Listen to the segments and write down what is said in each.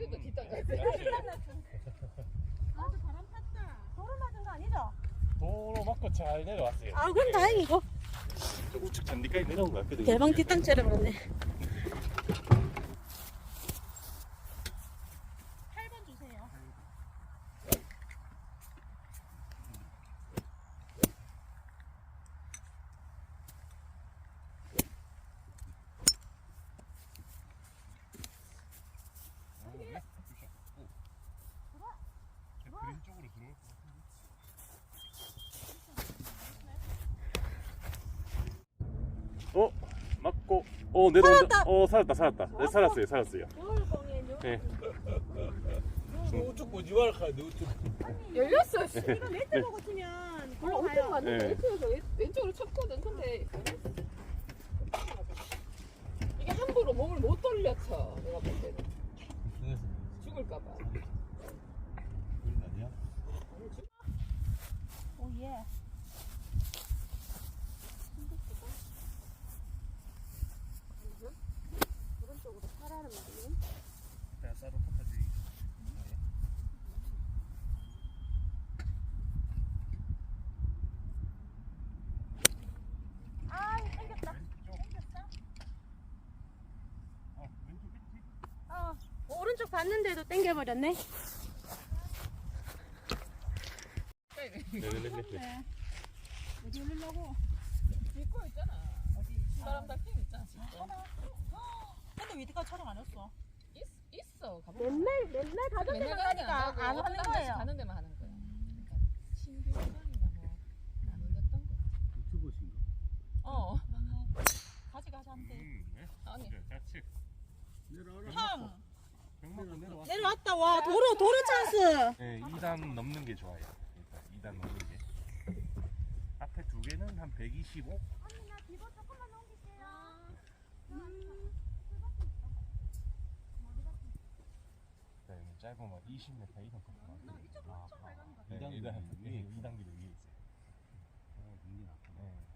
이것도 뒷땅 같아. 아주 바람 탔다. 도로 맞은 거 아니죠? 도로 맞고 잘 내려왔어요. 아, 그럼 다행이고. 네. 우측 잔디까지 내려온 것 같거든요. 대방 뒷땅 째려버렸네. 어 맞고 어 내려온다. 살았다. 어 살았다 살았다. 네, 살았어요 살았어요. 네. 우측 보지 우측 열렸어. 씨. 이거 네트 보고 치면 원래 굴러가요. 오른쪽 맞는데 네. 왼쪽에서 왼- 왼쪽으로 쳤거든. 근데 이게 함부로 몸을 못 돌려쳐. 내가 볼 때는 죽을까봐. 그린 아니야? 아. 오른쪽 봤는데도 땡겨버렸네. 네네네. 어디 올리려고? 뒷거 있잖아. 어디 사람 닦임 있잖아. 진짜. 근데 위드까지 촬영 안 했어. 있, 있어. 가봐. 맨날 맨날 가던 데만 가니까 안 하는 거예요. 가는 데만 하는 거야. 그러니까 신규 시간이나 뭐안 올렸던 거. 유튜버신가? 어. 가지 가지 한대. 음, 네. 아니. 네, 좌측. 내려와라 형 병마가 내려왔어 내려왔다 와 도로 도로 찬스. 네, 2단 넘는 게 좋아요. 일단 2단 넘는 게. 앞에 두 개는 한 125? 네, 짧으면 20m 이상 걷고 아, 아, 네, 2단 2단, 위에 네, 있어. 2단 길이 위에 있어요. 어 굉장히 나쁘다 네.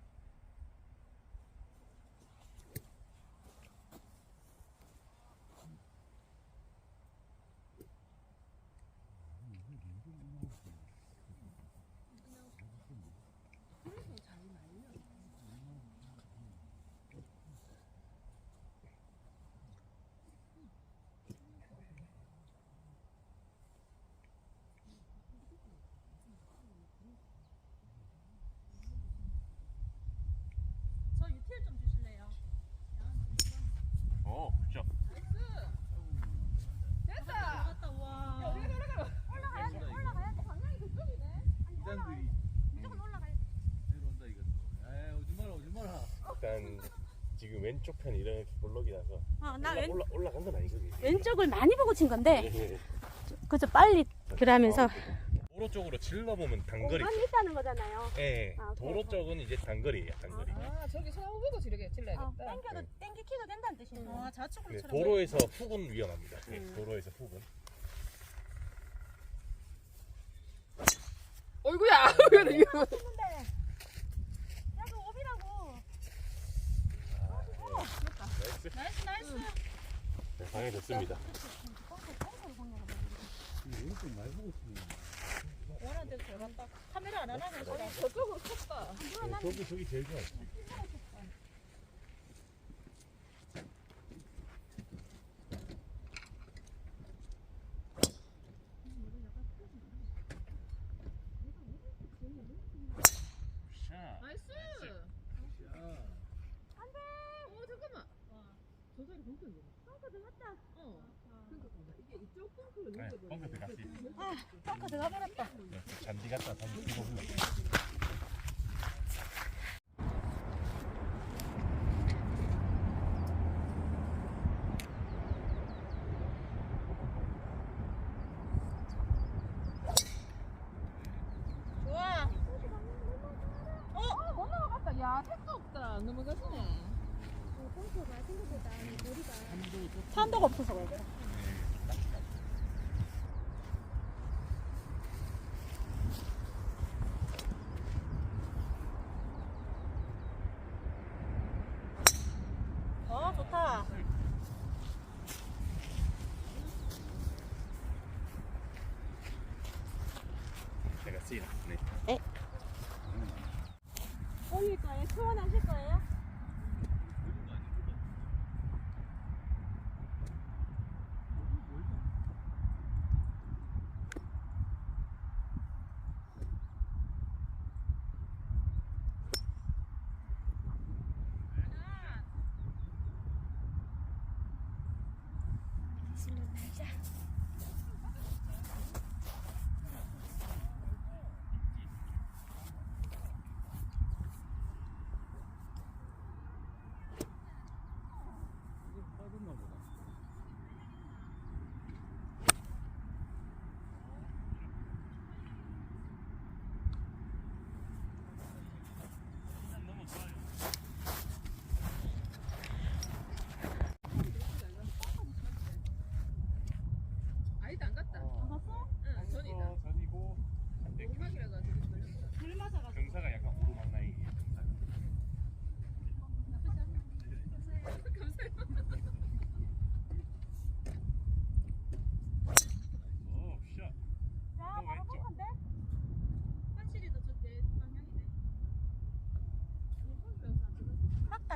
저 유틸 좀 주실래요? 어, 그렇죠. 됐다. 들어갔다 와. 올라가야 돼. 올라가야 돼. 방향이 그쪽이네. 2단들이 무조건 올라가야 내려온다 이거 에이 오지 마라 오지 마라 일단 지금 왼쪽 편 이렇게 볼록이라서 어 나 올라, 왼, 올라, 올라간 건 아니거든요. 왼쪽을 많이 보고 친 건데 네. 그저 빨리 그러면서 도로 쪽으로 질러 보면 단거리. 공간이 있다는 거잖아요. 예, 아, 오케이, 도로 오케이. 쪽은 이제 단거리예요, 단거리. 아 보고 지르게 질러야겠다. 어, 땡겨도 땡기키도 된다는 뜻이네. 와 좌측으로 네, 쳐라. 도로에서 훅은 위험합니다. 예, 음. 도로에서 훅은. 어이구야. 이거는 이거. 했는데 야그 오비라고. 나이스. 나이스 나이스. 네, 방해됐습니다. 왼쪽 많이 보고 있으면 원하는 대로 잘 간다. 카메라 안 하나 그래서. 아니 저쪽으로 쳤다. 네, 저기 저기 제일 좋아요. 샷. 나이스. 야 어 잠깐만. 저 자리 벙커. 펑크 들어갔다. 어. 그러니까 이게 이쪽 벙커를 네. 벙커 들어갔지. 아 펑크 들어가 버렸다. 네, 잔디 갖다 잔디 뒤로 흘러. 좋아. 어, 못 넘어갔다. 야, 택도 없다. 안 넘어갔네. 산도가 없어서 그래. 어 좋다. 제가 쓰이라. 네. 等一下。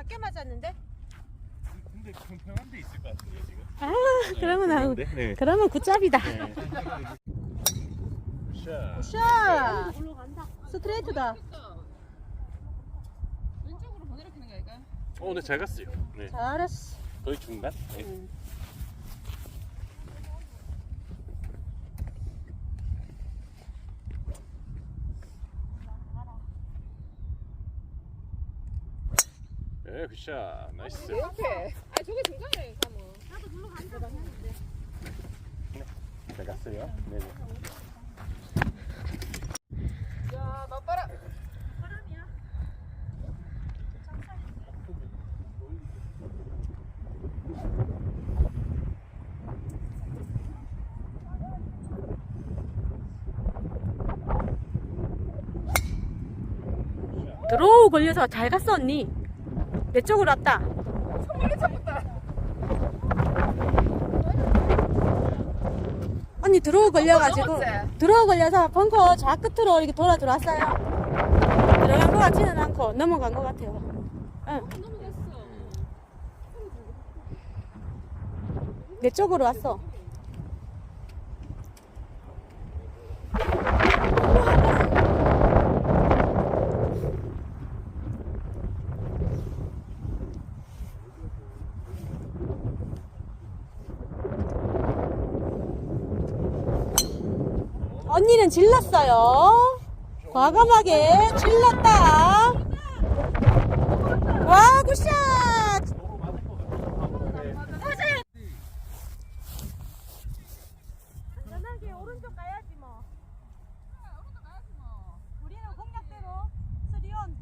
막 닿게 맞았는데? 근데 평평한 데 있을 것 같은데요, 지금? 아, 그러면 나 네. 네. 그러면 굿잡이다. 샷. 샷! 스트레이트다. 왼쪽으로 보내려키는 거 아이가? 어, 네, 잘 갔어요. 네. 잘했어. 거의 중간? 네. 응. 네, 굿샷. 나이스. 옆에. 아 저게 중간에 가면. 잘 갔어요. 네. 네. 야. 드로우 걸려서 잘 갔어, 언니. 내 쪽으로 왔다. 멀리 잡았다. 언니 드로우 걸려가지고. 드로우 걸려서 벙커 좌 끝으로 이렇게 돌아 들어왔어요. 들어간 것 같지는 않고 넘어간 것 같아요. 응. 내 쪽으로 왔어. 언니는 질렀어요. 과감하게 질렀다. 와, 굿샷! 안전하게 오른쪽 가야지 뭐. 오른쪽 가야지 뭐. 우리는 공략대로 스리온.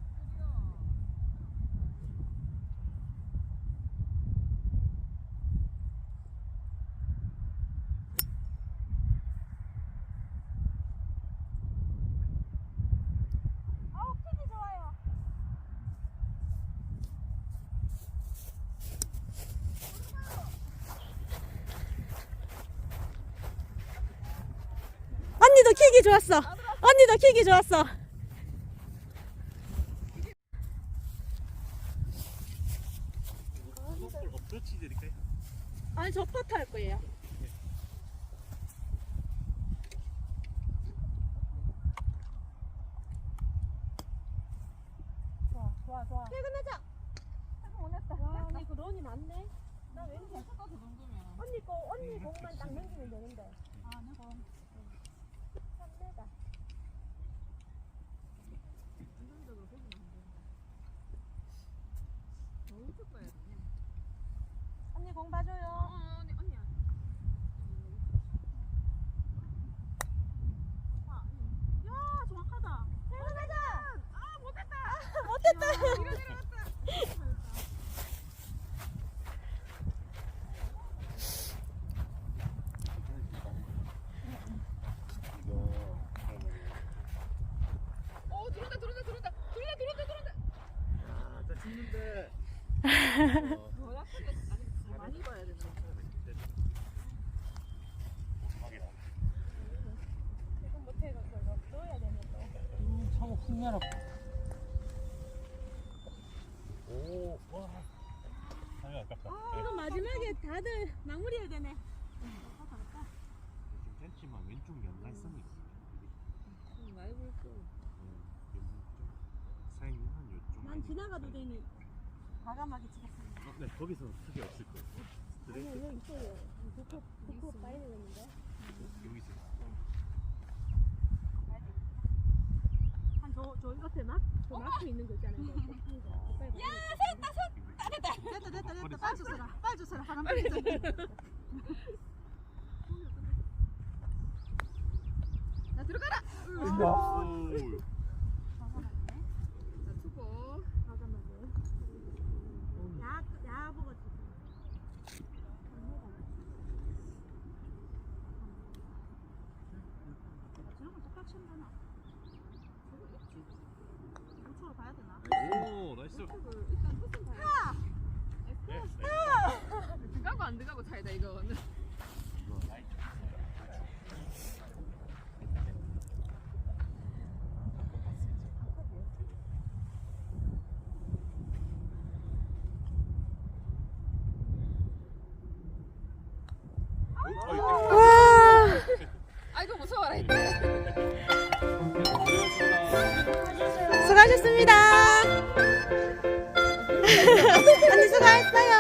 아우 킥이 좋아요. 언니도 킥이 좋았어. 언니도 킥이 좋았어. 아니 저 퍼트 할 거예요. 좋아 좋아 좋아. 퇴근하자. 퇴근 원했다. 와 언니 그 런이 많네. 나 왠지 언니 거 언니 공만 딱 넘기면 되는데. 아 내가. 삼내다. 언니 공 봐줘요. 열어. 오, 와. 아, 이거 마지막에 다들 마무리해야 되네. 괜찮지만 왼쪽 연관성이 좀 많이 굵고. 사행한 요쪽. 난 지나가도 되니 과감하게 찍겠습니다. 어, 네, 거기서 크게 없을 거예요. 아니, 아, 네. 네, 여기 있어요. 도쿄, 도쿄 빨리 되는데. 여기 있어요. 저 저기 같아 막. 저 마크 있는 거 있잖아요. 야 됐다 됐다 됐다 됐다 빨리 주세라 빨리 주세라 바람 빨리 주세라. 나 들어가라. 오. 들어가고 안 들어가고 차이다 이거는. 어, 어, 어. guys. Bye.